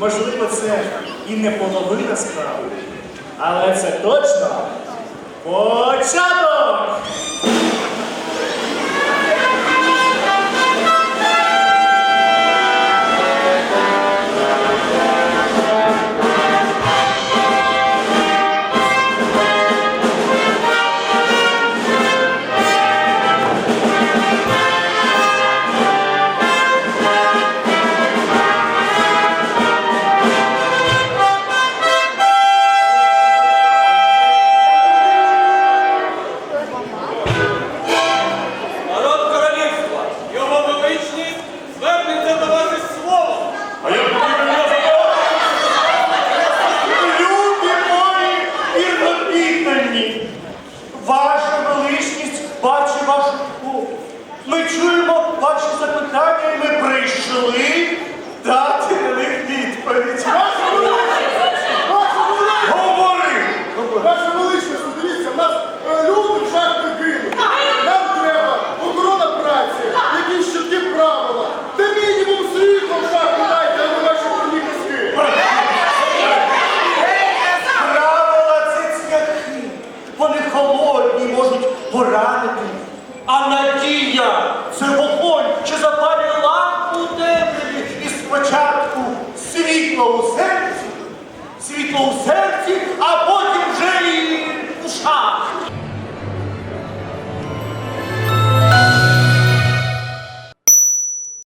можливо, це і не половина справи. Але це точно початок! Ваша величність бачить вашу любов. Ми чуємо ваші запитання, і ми прийшли дати на них відповідь. Говори! Ваша величність, дивіться, в нас е, люди в жарти світло у серці, світло у серці, а потім вже і в ушах.